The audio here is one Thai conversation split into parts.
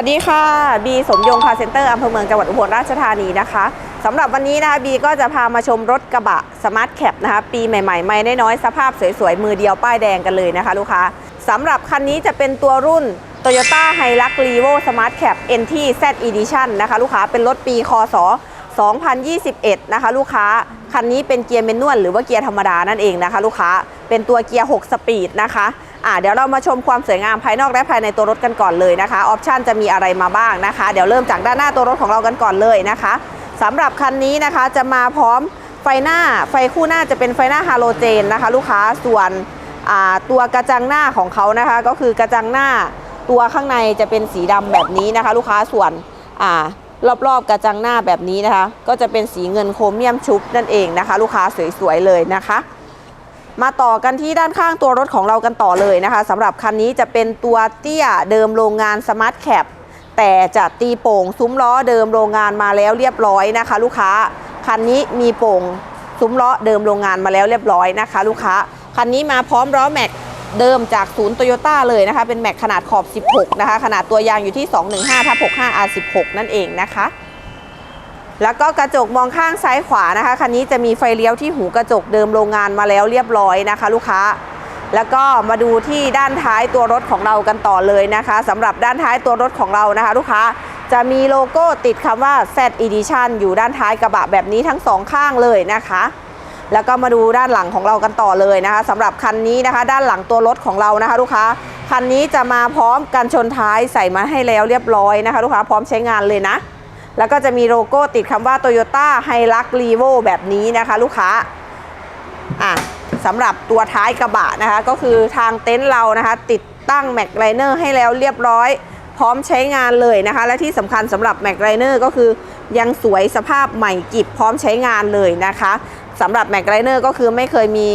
วัสดีค่ะ บีสมยงคาเซ็นเตอร์อำเภอเมืองจังหวัดอุบลราชธานีนะคะสำหรับวันนี้นะคะบีก็จะพามาชมรถกระบะสมาร์ทแคปนะคะ ปีใหม่ๆ ไม่น้อยๆสภาพสวยๆ มือเดียวป้ายแดงกันเลยนะคะลูกค้าสำหรับคันนี้จะเป็นตัวรุ่น Toyota h i l u x r e v o Smart Cap NT Z Edition นะคะ ลูกค้าเป็นรถปีคศ2021 นะคะ ลูกค้าคันนี้เป็นเกียร์เมนนวลหรือว่าเกียร์ธรรมดานั่นเองนะคะ ลูกค้าเป็นตัวเกียร์ 6 สปีดนะคะ อ่าเดี๋ยวเรามาชมความสวยงามภายนอกและภายในตัวรถกันก่อนเลยนะคะออปชันจะมีอะไรมาบ้างนะคะ เดี๋ยวเริ่มจากด้านหน้าตัวรถของเรากันก่อนเลยนะคะสำหรับคันนี้นะคะจะมาพร้อมไฟหน้าไฟคู่หน้าจะเป็นไฟหน้าฮาโลเจนนะคะ ลูกค้าส่วนตัวกระจังหน้าของเขานะคะ ก็คือกระจังหน้าตัวข้างในจะเป็นสีดำแบบนี้นะคะ ลูกค้าส่วนอรอบๆกระจังหน้าแบบนี้นะคะ ก็จะเป็นสีเงินโครเมียมชุบนั่นเองนะคะ ลูกค้าสวยๆเลยนะคะ มาต่อกันที่ด้านข้างตัวรถของเรากันต่อเลยนะคะสำหรับคันนี้จะเป็นตัวเตี้ยเดิมโรงงานสมาร์ทแคปแต่จะตีโป่งซุ้มล้อเดิมโรงงานมาแล้วเรียบร้อยนะคะ ลูกค้าคันนี้มีโป่งซุ้มล้อเดิมโรงงานมาแล้วเรียบร้อยนะคะ ลูกค้าคันนี้มาพร้อมล้อแม็กเดิมจากศูนย์โตโยต้าเลยนะคะ เป็นแม็กขนาดขอบ 16 นะคะ ขนาดตัวยางอยู่ที่ 215ทับ65 R16 นั่นเองนะคะ แล้วก็กระจกมองข้างซ้ายขวานะคะคันนี้จะมีไฟเลี้ยวที่หูกระจกเดิมโรงงานมาแล้วเรียบร้อยนะคะ ลูกค้า แล้วก็มาดูที่ด้านท้ายตัวรถของเรากันต่อเลยนะคะสำหรับด้านท้ายตัวรถของเรานะคะ ลูกค้าจะมีโลโก้ติดคำว่า Z Edition อยู่ด้านท้ายกระบะแบบนี้ทั้งสองข้างเลยนะคะ แล้วก็มาดูด้านหลังของเรากันต่อเลยนะคะสำหรับคันนี้นะคะ ด้านหลังตัวรถของเรานะคะ ลูกค้าคันนี้จะมาพร้อมกันชนท้ายใส่มาให้แล้วเรียบร้อยนะคะ ลูกค้าพร้อมใช้งานเลยนะ แล้วก็จะมีโลโก้ติดคำว่า Toyota h i l u x r e v o แบบนี้นะคะลูกค้าอะสำหรับตัวท้ายกระบะนะคะ ก็คือทางเต็นท์เรานะคะ ติดตั้งแม็กไ i เนอร์ให้แล้วเรียบร้อย พร้อมใช้งานเลยนะคะ และที่สำคัญสำหรับแม็กไ i เนอร์ก็คือยังสวยสภาพใหม่กิบพร้อมใช้งานเลยนะคะสำหรับแม็กไ i เนอร์ก็คือไม่เคยมี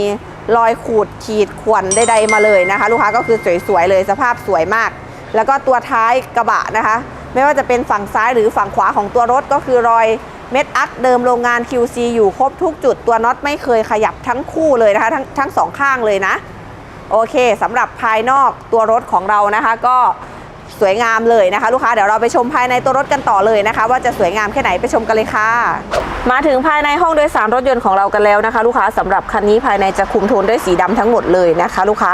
รอยขูดขีดข่วนใดๆมาเลยนะคะ ลูกค้าก็คือสวยๆเลยสภาพสวยมาก แล้วก็ตัวท้ายกระบะนะคะ ไม่ว่าจะเป็นฝั่งซ้ายหรือฝั่งขวาของตัวรถก็คือรอยเม็ดอัดเดิมโรงงาน QC อยู่ครบทุกจุดตัวน็อตไม่เคยขยับทั้งคู่เลยนะคะทั้งทั้งสองข้างเลยนะ โอเคสำหรับภายนอกตัวรถของเรานะคะ ก็สวยงามเลยนะคะ ลูกค้าเดี๋ยวเราไปชมภายในตัวรถกันต่อเลยนะคะ ว่าจะสวยงามแค่ไหนไปชมกันเลยค่ะ มาถึงภายในห้องโดยสารรถยนต์ของเรากันแล้วนะคะ ลูกค้าสำหรับคันนี้ภายในจะคุมโทนด้วยสีดำทั้งหมดเลยนะคะ ลูกค้า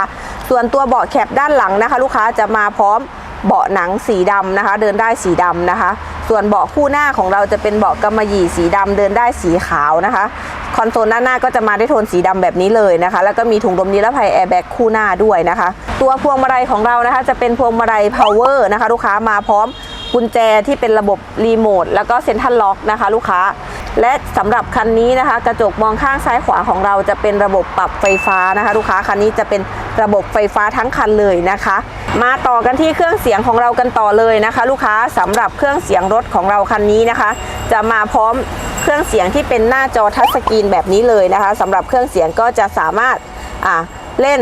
ส่วนตัวเบาะแคปด้านหลังนะคะ ลูกค้าจะมาพร้อม เบาะหนังสีดำนะคะ เดินได้สีดำนะคะ ส่วนเบาะคู่หน้าของเราจะเป็นเบาะกำมะหยี่สีดำเดินได้สีขาวนะคะ คอนโซลด้านหน้าก็จะมาได้โทนสีดำแบบนี้เลยนะคะ แล้วก็มีถุงลมนิรภัยแอร์แบ็กคู่หน้าด้วยนะคะ ตัวพวงมาลัยของเรานะคะจะเป็นพวงมาลัย power นะคะ ลูกค้ามาพร้อมกุญแจที่เป็นระบบรีโมทแล้วก็เซ็นทรัลล็อกนะคะ ลูกค้า และสำหรับคันนี้นะคะ กระจกมองข้างซ้ายขวาของเราจะเป็นระบบปรับไฟฟ้านะคะ ลูกค้าคันนี้จะเป็นระบบไฟฟ้าทั้งคันเลยนะคะ มาต่อกันที่เครื่องเสียงของเรากันต่อเลยนะคะ ลูกค้าสำหรับเครื่องเสียงรถของเราคันนี้นะคะ จะมาพร้อมเครื่องเสียงที่เป็นหน้าจอทัชสกรีนแบบนี้เลยนะคะสำหรับเครื่องเสียงก็จะสามารถเล่น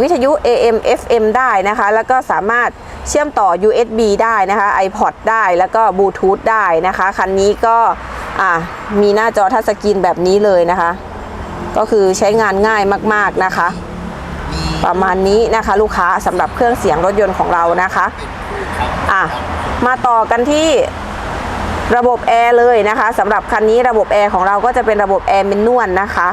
วิทยุ AM FM ได้นะคะ แล้วก็สามารถเชื่อมต่อ USB ได้นะคะ iPod ได้แล้วก็บลูทูธได้นะคะ คันนี้ก็ อ่ามีหน้าจอทัชสกรีนแบบนี้เลยนะคะ ก็คือใช้งานง่ายมากๆนะคะ ประมาณนี้นะคะ ลูกค้าสำหรับเครื่องเสียงรถยนต์ของเรานะคะอะมาต่อกันที่ระบบแอร์เลยนะคะสำหรับคันนี้ระบบแอร์ของเราก็จะเป็นระบบแอร์เมนนวลนะคะ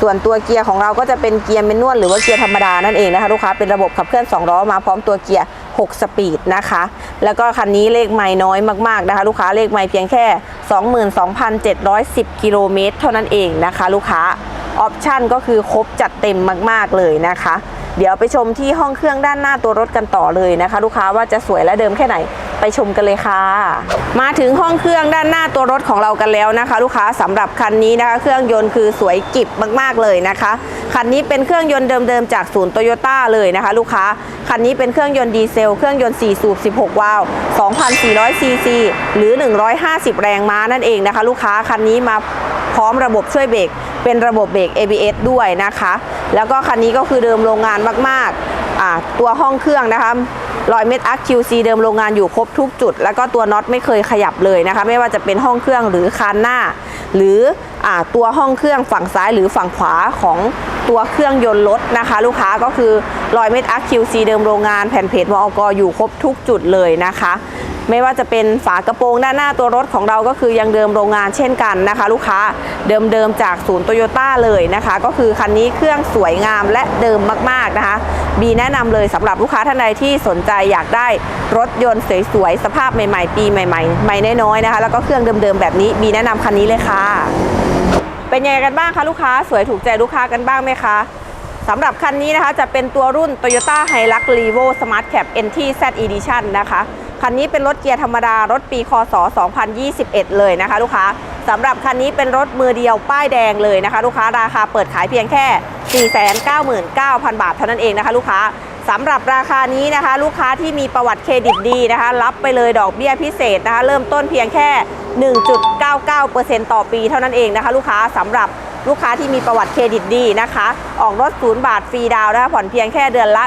ส่วนตัวเกียร์ของเราก็จะเป็นเกียร์เมนนวลหรือว่าเกียร์ธรรมดานั่นเองนะคะลูกค้าเป็นระบบขับเคลื่อน2ล้อมาพร้อมตัวเกียร์ 6 สปีดนะคะ แล้วก็คันนี้เลขไม่น้อยมากๆนะคะ ลูกค้าเลขไม่เพียงแค่ 22,710 กิโลเมตร เท่านั้นเองนะคะ ลูกค้าออปชั่นก็คือครบจัดเต็มมาก ๆ เลยนะคะ เดี๋ยวไปชมที่ห้องเครื่องด้านหน้าตัวรถกันต่อเลยนะคะ ลูกค้าว่าจะสวยและเดิมแค่ไหน ไปชมกันเลยค่ะ มาถึงห้องเครื่องด้านหน้าตัวรถของเรากันแล้วนะคะ ลูกค้าสำหรับคันนี้นะคะ เครื่องยนต์คือสวยกิบมากๆเลยนะคะคันนี้เป็นเครื่องยนต์เดิมๆจากศูนย์โตโยต้าเลยนะคะ ลูกค้าคันนี้เป็นเครื่องยนต์ดีเซลเครื่องยนต์4สูบ16 วาล์ว2,400ซีซีหรือ 150 แรงม้านั่นเองนะคะ ลูกค้าคันนี้มาพร้อมระบบช่วยเบรกเป็นระบบเบรก ABS ด้วยนะคะ แล้วก็คันนี้ก็คือเดิมโรงงานมากๆ อ่าตัวห้องเครื่องนะคะรอยเม็ดอาร์ QC เดิมโรงงานอยู่ครบทุกจุด แล้วก็ตัวน็อตไม่เคยขยับเลยนะคะ ไม่ว่าจะเป็นห้องเครื่องหรือคานหน้า หรืออตัวห้องเครื่องฝั่งซ้ายหรือฝั่งขวาของตัวเครื่องยนต์รถนะคะ ลูกค้าก็คือรอยเม็ดอาร์ QC เดิมโรงงานแผ่นเพจมอกอยู่ครบทุกจุดเลยนะคะ ไม่ว่าจะเป็นฝากระโปรงด้านหน้าตัวรถของเราก็คือยังเดิมโรงงานเช่นกันนะคะ ลูกค้าเดิมๆจากศูนย์โตโยต้าเลยนะคะ ก็คือคันนี้เครื่องสวยงามและเดิมมากๆนะคะบีแนะนำเลยสำหรับลูกค้าท่านใดที่สนใจอยากได้รถยนต์สวยๆสภาพใหม่ๆ ปีใหม่ๆใหม่น้อยๆนะคะแล้วก็เครื่องเดิมๆแบบนี้บีแนะนำคันนี้เลยค่ะเป็นยังไงกันบ้างคะลูกค้าสวยถูกใจลูกค้ากันบ้างไหมคะสำหรับคันนี้นะคะจะเป็นตัวรุ่น Toyota Hilux Revo Smart Cap NT Z Edition นะคะ คันนี้เป็นรถเกียร์ธรรมดารถปีคศ 2021 เลยนะคะลูกค้าสำหรับคันนี้เป็นรถมือเดียวป้ายแดงเลยนะคะลูกค้าราคาเปิดขายเพียงแค่ 499,000 บาทเท่านั้นเองนะคะลูกค้าสำหรับราคานี้นะคะ ลูกค้าที่มีประวัติเครดิตดีนะคะ รับไปเลยดอกเบี้ยพิเศษนะคะ เริ่มต้นเพียงแค่ 1.99%ต่อปีเท่านั้นเองนะคะ ลูกค้าสำหรับลูกค้าที่มีประวัติเครดิตดีนะคะ ออกรถศูนย์บาทฟรีดาวน์นะคะผ่อนเพียงแค่เดือนละ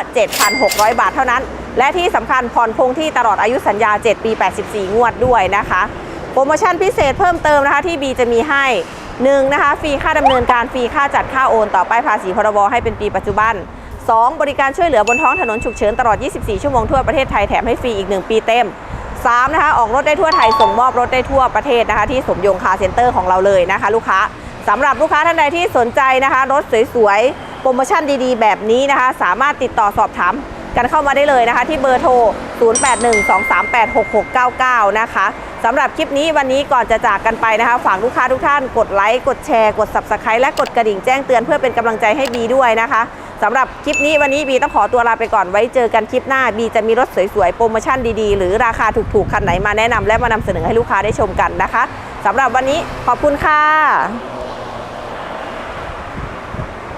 7,600 บาทเท่านั้น และที่สำคัญผ่อนคงที่ตลอดอายุสัญญา 7 ปี 84 งวดด้วยนะคะ โปรโมชั่นพิเศษเพิ่มเติมนะคะที่บีจะมีให้1นะคะฟรีค่าดำเนินการฟรีค่าจัดค่าโอน ต่อป้ายภาษีพรบให้เป็นปีปัจจุบัน 2 บริการช่วยเหลือบนท้องถนนฉุกเฉินตลอด 24 ชั่วโมงทั่วประเทศไทยแถมให้ฟรีอีก 1 ปีเต็ม 3 นะคะออกรถได้ทั่วไทยส่งมอบรถได้ทั่วประเทศนะคะที่สมยงคาร์เซ็นเตอร์ของเราเลยนะคะ ลูกค้าสำหรับลูกค้าท่านใดที่สนใจนะคะ รถสวยๆ โปรโมชั่นดีๆ แบบนี้นะคะ สามารถติดต่อสอบถาม กันเข้ามาได้เลยนะคะ ที่เบอร์โทร 0812386699 นะคะสำหรับคลิปนี้วันนี้ก่อนจะจากกันไปนะคะ ฝากลูกค้าทุกท่านกดไลค์ กดแชร์ กด Subscribe และกดกระดิ่งแจ้งเตือนเพื่อเป็นกำลังใจให้บีด้วยนะคะสำหรับคลิปนี้วันนี้บีต้องขอตัวลาไปก่อนไว้เจอกันคลิปหน้าบีจะมีรถสวยๆ โปรโมชั่นดีๆ หรือราคาถูกๆ คันไหนมาแนะนำและมานำเสนอให้ลูกค้าได้ชมกันนะคะสำหรับวันนี้ขอบคุณค่ะ